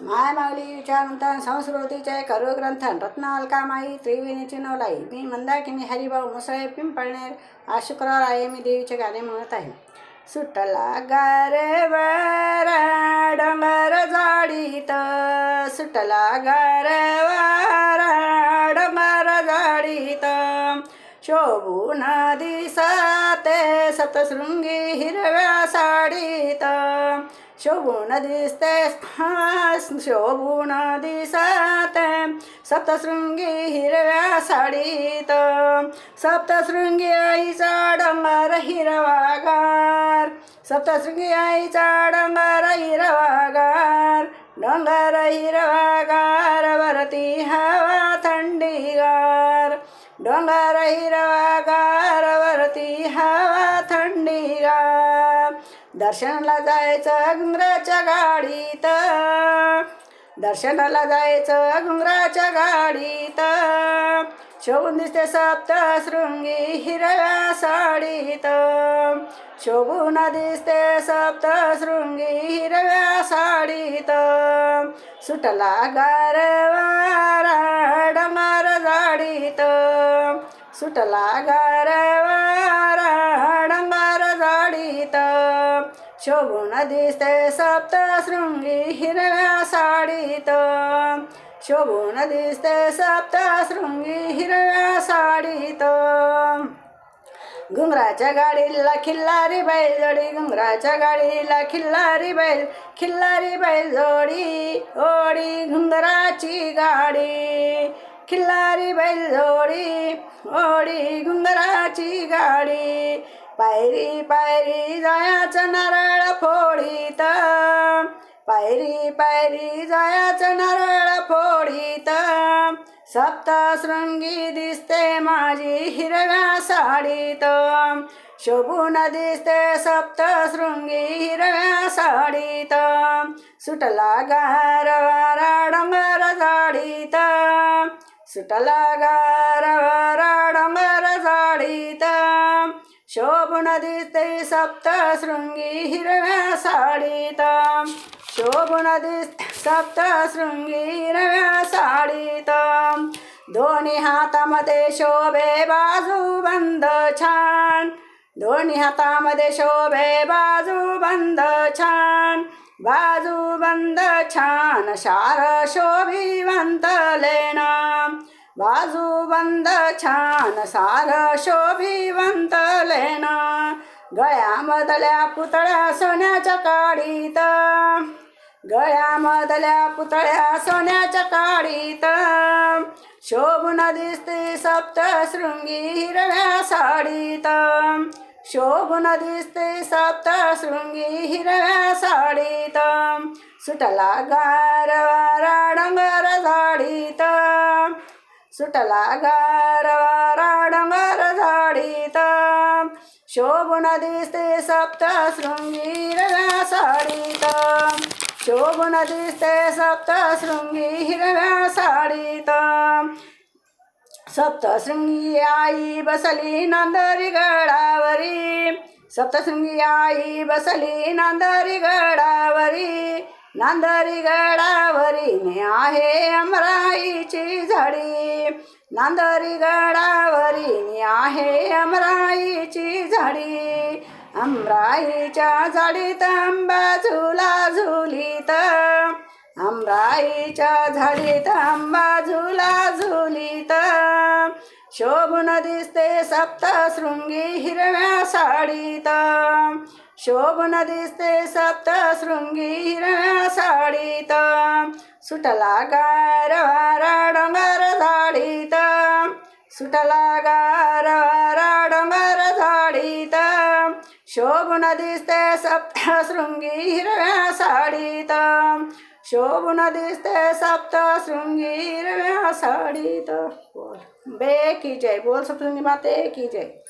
माय माऊली विचारवंतन संस्कृतीचे करुग्रंथन रत्नालकामाई त्रिवेणीची नवलाई मी मंदाकिनी हरिभाऊ मुसळे पिंपळनेर आज शुक्रवार आहे मी देवीचे गाणे म्हणत आहे. सुटला गारवार डोंगर जाडीत सुटला गारवार डोंगर जाडीत. शोभून दिसते सतशृंगी हिरव्या साडीत. शोभून दिसते हा, शोभून दिसते. सप्तशृंगी हिरव्या साडीत सप्तशृंगी आईचा डंगर हिरवागार. सप्तशृंगी आईचा डंगर हिरवागार डोंगर हिरवागार वरती हवा थंडीगार. डोंगर हिरवागार वरती हवा थंडीगार. दर्शनाला जायचं घुंगराच्या गाडीत. दर्शनाला जायचं घुंगराच्या गाडीत. शोभून दिसते सप्तशृंगी हिरव्या साडीत. शोभून दिसते सप्तशृंगी हिरव्या साडीत. सुटला गारवारा डमार जाडीत. सुटला गारवारा शोभून दिसते सप्तशृंगी हिरव्या साडीत. शोभून दिसते सप्तशृंगी हिरव्या साडीत. घुंगराच्या गाडीला खिल्लारी बैल जोडी घुंगराच्या गाडीला खिल्लारी बैल खिल्लारी बैल जोडी ओडी घुंगराची गाडी. खिल्लारी बैल जोडी ओडी घुंगराची गाडी. पायरी पायरी जायाच नारळ फोडीत. पायरी पायरी जायाच नारळ फोडीत. सप्तशृंगी दिसते माझी हिरव्या साडीत. शोभून दिसते सप्तशृंगी हिरव्या साडीत. सुटला गारवारा डोंगर जाडीत. सुटला गारवारा शोभून दिसते सप्तशृंगी हिरव्या साडीत शोभून दिसते सप्तशृंगी हिरव्या साडीत दोन्ही हातामध्ये शोभे बाजू बंद छान. दोन्ही हातामध्ये शोभे बाजू बंद छान. बाजू बंद छान शार शोभिवंत लेना. बाजू बंद छान सार शोभिवंत लेना. गळ्यामधल्या पुतळ्या सोन्याच्या काडीत. गळ्यामधल्या पुतळ्या सोन्याच्या काडीत. शोभून दिसते सप्तशृंगी हिरव्या साडीत. शोभून दिसते सप्तशृंगी हिरव्या साडीत. सुटला गारवारा डोंगर झाडीत. सुटला गारवारा डोंगर शोभून दिसते सप्त हिरव्या साडीत शोभून दिसते सप्त हिरव्या साडीत सप्तशृंगी आई बसली नांदरी गडावरी। सप्तशृंगी आई बसली नांदरी गडावरी। नांदरी गडावरी ने आहे अमराईची झाडी. नांदरी गडावरी ने आहे अमराईची झाडी. अमराईच्या झाडीत आंबा झुला झुलीत. अमराईच्या झाडीत आंबा झुला झुलीत. शोभून दिसते सप्तशृंगी हिरव्या साडीत. शोभन दिसते सप्तशृंगी हिरव्या साडीत. सुटला गारवारा डोंगर झाडीत सुटला गारवारा डोंगर झाडीत शोभन दिसते सप्तशृंगी हिरव्या साडीत. शोभून दिसते सप्तशृंगी हिरव्या साडीत. बोल. बे की जय. बोल सप्तृंगी माते की जय.